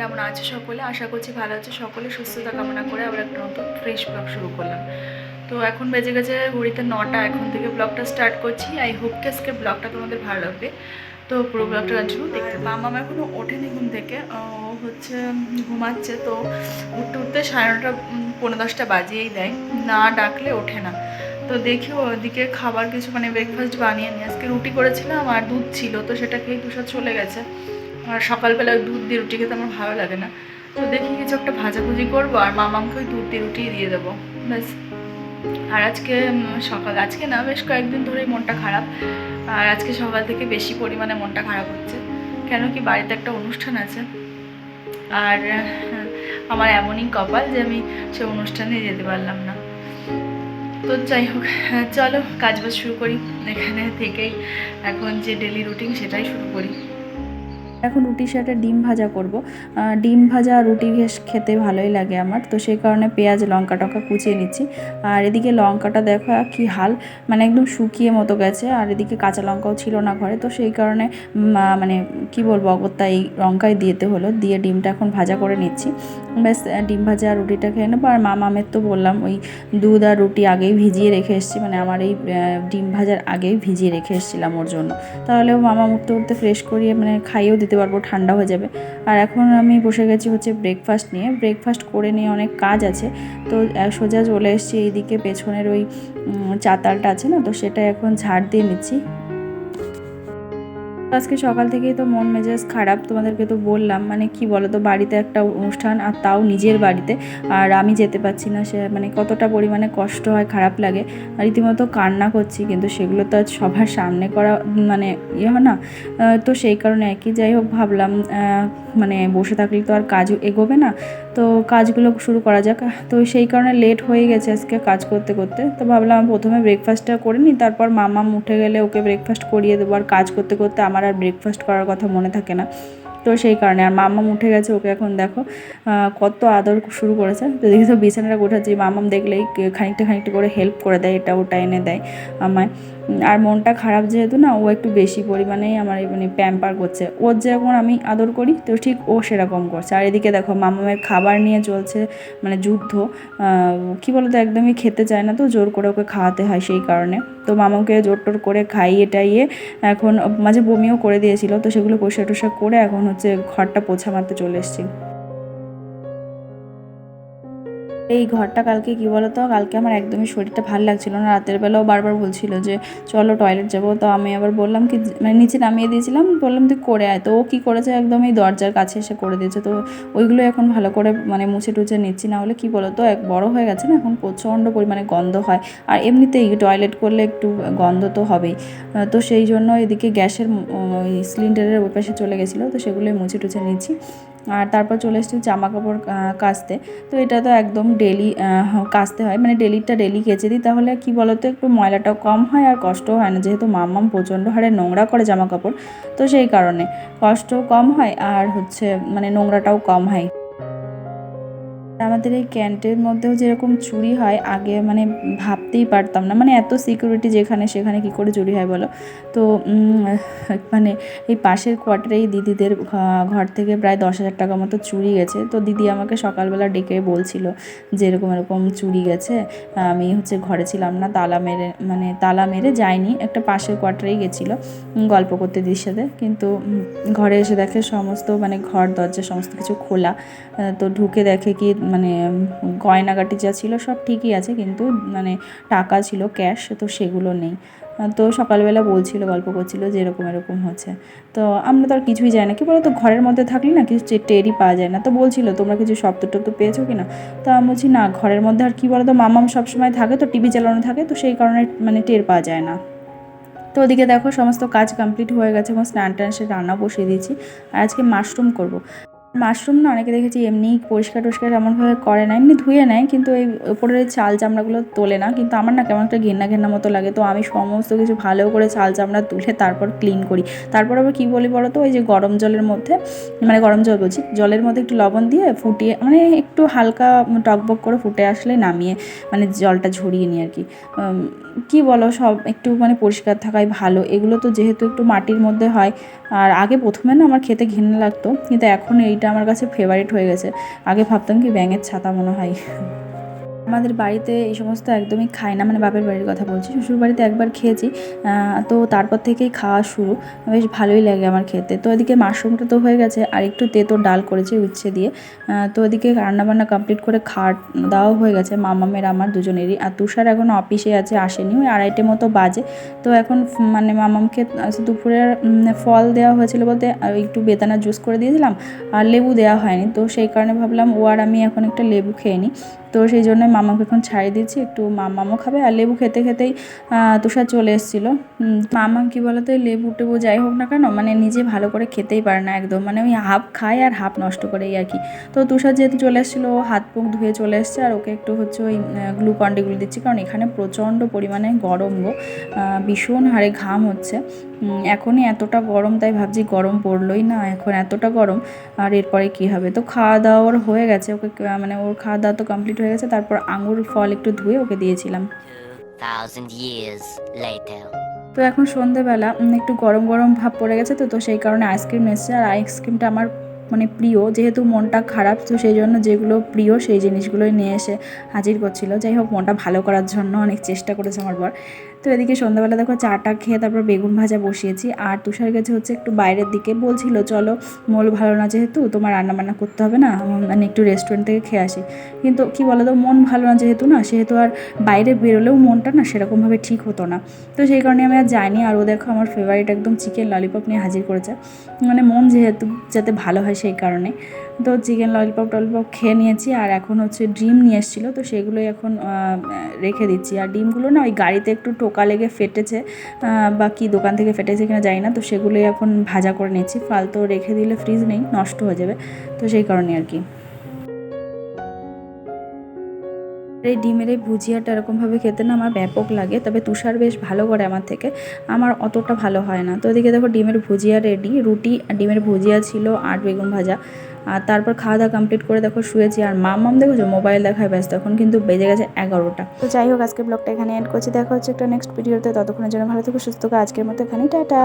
কেমন আছো সকলে? আশা করছি ভালো আছে। সকলে সুস্থতা কামনা করে আবার একটা নতুন ফ্রেশ ব্লগ শুরু করলাম। তো এখন বেজে গেছে ঘড়িতে নটা। এখন থেকে ব্লগটা স্টার্ট করছি। আই হোপ কি আজকে ব্লগটা তোমাদের ভালো লাগবে। তো পুরো ব্লগটা কন্টিনিউ দেখতে। মামা আমার এখনও ওঠেনি ঘুম থেকে। ও হচ্ছে ঘুমাচ্ছে। তো উঠতে উঠতে সাড়ে নটা পনেরো দশটা বাজিয়েই দেয়। না ডাকলে ওঠে না। তো দেখি ওদিকে খাবার কিছু মানে ব্রেকফাস্ট বানিয়ে নিই। আজকে রুটি করেছিলাম আর দুধ ছিল। তো সেটা খেয়ে তুষার চলে গেছে। আর সকালবেলা ওই দুধ দিয়ে রুটি খেতে আমার ভালো লাগে না। তো দেখি কিছু একটা ভাজাভুজি করব আর মামামকে ওই দুধ দিয়ে রুটি দিয়ে দেবো। ব্যাস। আর আজকে সকাল, আজকে না, বেশ কয়েকদিন ধরেই মনটা খারাপ। আর আজকে সকাল থেকে বেশি পরিমাণে মনটা খারাপ হচ্ছে। কেন কি বাড়িতে একটা অনুষ্ঠান আছে। আর আমার এমনই কপাল যে আমি সে অনুষ্ঠানে যেতে পারলাম না। তো যাই হোক, চলো কাজ বাজ শুরু করি। এখানে থেকেই এখন যে ডেলি রুটিন সেটাই শুরু করি। এখন রুটির সাথে ডিম ভাজা করব। ডিম ভাজা আর রুটি বেশ খেতে ভালোই লাগে আমার। তো সেই কারণে পেঁয়াজ, লঙ্কা টঙ্কা কুচিয়ে নিচ্ছি। আর এদিকে লঙ্কাটা দেখো কি হাল মানে একদম শুকিয়ে মতো গেছে। আর এদিকে কাঁচা লঙ্কাও ছিল না ঘরে। তো সেই কারণে মানে কি বলব, অগত্যা এই লঙ্কাই দিয়েতে হলো। দিয়ে ডিমটা এখন ভাজা করে নিচ্ছি। ব্যাস ডিম ভাজা আর রুটিটা খেয়ে নেব। আর মা মামের তো বললাম, ওই দুধ আর রুটি আগেই ভিজিয়ে রেখে এসেছি। মানে আমার এই ডিম ভাজার আগেই ভিজিয়ে রেখে এসেছিলাম ওর জন্য। তাহলে ও মামা উঠতে উঠতে ফ্রেশ করিয়ে মানে খাইয়েও দিতে পারব ঠান্ডা হয়ে যাবে। আর এখন আমি বসে গেছি হচ্ছে ব্রেকফাস্ট নিয়ে। ব্রেকফাস্ট করে নিয়ে অনেক কাজ আছে। তো সোজা চলে এসেছি এইদিকে পেছনের ওই চাতালটা আছে না? তো সেটা এখন ঝাড় দিয়ে নিচ্ছি। আজকে সকাল থেকেই তো মন মেজাজ খারাপ, তোমাদেরকে তো বললাম মানে কি বলো তো বাড়িতে একটা অনুষ্ঠান আর তাও নিজের বাড়িতে, আর আমি যেতে পারছি না, সে মানে কতটা পরিমাণে কষ্ট হয়, খারাপ লাগে, আর রীতিমতো কান্না করছি, কিন্তু সেগুলো তো সবার সামনে করা মানে ইয়ে হয় না তো সেই কারণে একই যাই হোক ভাবলাম মানে বসে থাকলে তো আর কাজ এগোবে না, তো কাজগুলো শুরু করা যাক, তো সেই কারণে লেট হয়ে গেছে আজকে কাজ করতে করতে, তো ভাবলাম প্রথমে ব্রেকফাস্টটা করে নিই, তারপর মামা উঠে গেলে ওকে ব্রেকফাস্ট করিয়ে দেবো, আর কাজ করতে করতে আমার আর ব্রেকফাস্ট করার কথা মনে থাকে না। তো সেই কারণে আর মামাম উঠে গেছে, ওকে এখন দেখো কত আদর শুরু করেছে। তো দেখি তো বিছানাটা গোছাচ্ছি, মামাম দেখলেই খানিকটা খানিকটা করে হেল্প করে দেয়, এটা ওটা এনে দেয় আমায়। আর মনটা খারাপ যেহেতু না, ও একটু বেশি পরিমাণেই আমার মানে প্যাম্পার করছে। ওর যেরকম আমি আদর করি, তো ঠিক ও সেরকম করছে। আর এদিকে দেখো, মামামের খাবার নিয়ে চলছে মানে যুদ্ধ। কি বলতো, একদমই খেতে চায় না তো, জোর করে ওকে খাওয়াতে হয় সেই কারণে। তো মামাকে জোর টোর করে খাইয়ে টাইয়ে এখন মাঝে বমিও করে দিয়েছিল, তো সেগুলো পরিষ্কার টরিষ্কার করে এখন হচ্ছে ঘরটা পোছা মারতে চলে এসেছি। এই ঘরটা কালকে কি বলতো? কালকে আমার একদমই শরীরটা ভালো লাগছিল না। রাতের বেলাও বারবার বলছিল যে, চলো টয়লেট যাব। তো আমি আবার বললাম কি মানে নিচে নামিয়ে দিয়েছিলাম। বললাম, তুই করে আয়। তো ও কী করেছে? একদম এই দরজার কাছে এসে করে দিয়েছে। তো ওইগুলো এখন ভালো করে মানে মুছে টুছে নিচ্ছি না হলে কি বলতো? এক বড় হয়ে গেছে না, এখন প্রচণ্ড পরিমাণে গন্ধ হয়। আর এমনিতেই টয়লেট করলে একটু গন্ধ তো হবেই। তো সেই জন্য এদিকে গ্যাসের সিলিন্ডারের ওই পাশে চলে গেছিল। তো সেগুলোই মুছে টুছে নিচ্ছি। আর তারপর চলে এসেছি জামা কাপড় কাচতে। তো এটা তো একদম ডেলি কাচতে হয়। মানে ডেলিটা ডেলি কেচে দিই। তাহলে কি বলতো, একটু ময়লাটাও কম হয় আর কষ্টও হয় না। যেহেতু মাম মাম প্রচণ্ড হারে নোংরা করে জামা কাপড় তো সেই কারণে। কষ্টও কম হয় আর হচ্ছে মানে নোংরাটাও কম হয়। আমাদের এই ক্যান্টের মধ্যেও যেরকম চুরি হয়, আগে মানে ভাবতেই পারতাম না। মানে এত সিকিউরিটি যেখানে সেখানে কি করে চুরি হয় বলো? তো মানে এই পাশের কোয়ার্টারে এই দিদিদের ঘর থেকে প্রায় দশ হাজার টাকা মতো চুরি গেছে। তো দিদি আমাকে সকালবেলা ডেকে বলছিল যে এরকম এরকম চুরি গেছে। আমি হচ্ছে ঘরে ছিলাম না, তালা মেরে মানে তালা মেরে যাইনি। একটা পাশের কোয়ার্টারেই গেছিল গল্প করতে দিদির সাথে। কিন্তু ঘরে এসে দেখে সমস্ত মানে ঘর, দরজা, সমস্ত কিছু খোলা। তো ঢুকে দেখে কি গয়নাগাটি যা ছিল সব ঠিকই আছে, কিন্তু মানে টাকা ছিল ক্যাশ তো সেগুলো নেই। তো সকালবেলা বলছিল, গল্প করছিল যে এরকম এরকম হচ্ছে। তো আমরা তো আর কিছুই জানি না। কি বলো তো ঘরের মধ্যে থাকলে না কিছু টেরই পাওয়া যায় না। তো বলছিল, তোমরা কিছু শব্দ টব্দ পেয়েছ কি না তো আমি বলছি, না, ঘরের মধ্যে আর কি বলো তো মামাম সবসময় থাকে তো, টিভি চালানো থাকে তো, সেই কারণে মানে টের পাওয়া যায় না। তো ওদিকে দেখো, সমস্ত কাজ কমপ্লিট হয়ে গেছে এবং স্নান টান সে রান্না বসিয়ে দিয়েছি। আর আজকে মাশরুম করব। মাশরুম না অনেকে দেখেছি এমনি পরিষ্কার টরিষ্কার এমনভাবে করে না, এমনি ধুয়ে নেয়, কিন্তু এই ওপরের চাল চামড়াগুলো তোলে না, কিন্তু আমার না কেমন একটা ঘেন্না ঘেন্না মতো লাগে, তো আমি সমস্ত কিছু ভালো করে চাল চামড়া তুলে তারপর ক্লিন করি। তারপর আবার কী বলি বলো তো ওই যে গরম জলের মধ্যে মানে গরম জল বলছি, জলের মধ্যে একটু লবণ দিয়ে ফুটিয়ে মানে একটু হালকা টকবক করে ফুটে আসলে নামিয়ে মানে জলটা ঝরিয়ে নিই আর কি কি বলো সব, একটু মানে পরিষ্কার থাকাই ভালো, এগুলো তো যেহেতু একটু মাটির মধ্যে হয়, আর আগে প্রথমে না আমার খেতে ঘেন্না লাগতো, কিন্তু এখন এই এইটা আমার কাছে ফেভারিট হয়ে গেছে। আগে ভাবতাম কি ব্যাঙের ছাতা মনে হয়। আমাদের বাড়িতে এই সমস্ত একদমই খাই না মানে বাপের বাড়ির কথা বলছি। শ্বশুর বাড়িতে একবার খেয়েছি তো তারপর থেকেই খাওয়া শুরু। বেশ ভালোই লাগে আমার খেতে। তো এদিকে মাশরুমটা তো হয়ে গেছে, আর একটু তেতো ডাল করেছি উচ্ছে দিয়ে। তো এদিকে রান্নাবান্না কমপ্লিট করে খাট দেওয়াও হয়ে গেছে, মামামের, আমার দুজনেরই। আর তুষার এখন অফিসে আছে, আসেনি। ওই আড়াইটে মতো বাজে। তো এখন মানে মামামকে দুপুরের ফল দেওয়া হয়েছিল বলতে একটু বেদানা জুস করে দিয়েছিলাম, আর লেবু দেওয়া হয়নি। তো সেই কারণে ভাবলাম, ও আর আমি এখন একটা লেবু খেয়ে নিই তো সেই জন্য মামাকে এখন ছাড়িয়ে দিচ্ছি একটু মামামও খাবে আর লেবু খেতে খেতেই তুষার চলে এসেছিল। মামা কি বলতো লেবু টেবু যাই হোক না কেন মানে নিজে ভালো করে খেতেই পারে না একদম। মানে ওই হাফ খায় আর হাফ নষ্ট করে আর কি। তো তুষার যেহেতু চলে এসেছিল, ও হাত মুখ ধুয়ে চলে এসছে আর ওকে একটু হচ্ছে ওই গ্লুকন্ডিগুলো দিচ্ছি। কারণ এখানে প্রচণ্ড পরিমাণে গরম গো। ভীষণ হারে ঘাম হচ্ছে। এখনই এতটা গরম, তাই ভাবছি গরম পড়লোই না, এখন এতটা গরম, আর এরপরে কি হবে? তো খাওয়া দাওয়া হয়ে গেছে। ওকে মানে ওর খাওয়া দাওয়া তো কমপ্লিট হয়ে গেছে তারপর আঙুর ফল একটু ধুয়ে ওকে দিয়েছিলাম। 2,000 years later. তো এখন সন্ধেবেলা একটু গরম গরম ভাব পড়ে গেছে তো তো সেই কারণে আইসক্রিম এসছে। আর আইসক্রিমটা আমার মানে প্রিয় যেহেতু মনটা খারাপ তো সেই জন্য যেগুলো প্রিয় সেই জিনিসগুলোই নিয়ে এসে হাজির করছিল। যাই হোক মনটা ভালো করার জন্য অনেক চেষ্টা করেছে আমার বর। তো এদিকে সন্ধ্যাবেলা দেখো চাটা খেয়ে তারপর বেগুন ভাজা বসিয়েছি। আর তুষার গেছে হচ্ছে একটু বাইরের দিকে। বলছিল, চলো, মোল ভালো না যেহেতু, তোমার রান্না বান্না করতে হবে না মানে একটু রেস্টুরেন্ট থেকে খেয়ে আসি। কিন্তু কি বলো তো মন ভালো না যেহেতু না, সেহেতু আর বাইরে বেরোলেও মনটা না সেরকমভাবে ঠিক হতো না। তো সেই কারণে আমি আর যাইনি। আর ও দেখো আমার ফেভারিট একদম চিকেন ললিপপ নিয়ে হাজির করেছে। মানে মন যেহেতু, যাতে ভালো হয় সেই কারণে। তো চিকেন ললিপপ টলিপপ খেয়ে নিয়েছি। আর এখন হচ্ছে ডিম নিয়ে এসেছিল। তো সেগুলোই এখন রেখে দিচ্ছি। আর ডিমগুলো না ওই গাড়িতে একটু টোকা লেগে ফেটেছে বা কি দোকান থেকে ফেটেছে কিনা জানি না, তো সেগুলোই এখন ভাজা করে নিয়েছি ফালতু রেখে দিলে ফ্রিজ নেই, নষ্ট হয়ে যাবে। তো সেই কারণে আর কি। এই ডিমের এই ভুজিয়াটা এরকমভাবে খেতে না আমার ব্যাপক লাগে, তবে তুষার বেশ ভালো করে আমার থেকে। আমার অতটা ভালো হয় না। তো এদিকে দেখো ডিমের ভুজিয়া রেডি রুটি আর ডিমের ভুজিয়া ছিল আর বেগুন ভাজা। আর তারপর খাওয়া দাওয়া কমপ্লিট করে দেখো শুয়েছি। আর মাম মাম দেখেছ? মোবাইল দেখায় ব্যস্ত, এখন কিন্তু বেজে গেছে এগারোটা। তো যাই হোক আজকে ব্লগটা এখানে এন্ড করছি। দেখা হচ্ছে একটা নেক্সট ভিডিওতে ততক্ষণের জন্য ভালো থেকো, সুস্থ। আজকের মতো এখানেই, টাটা।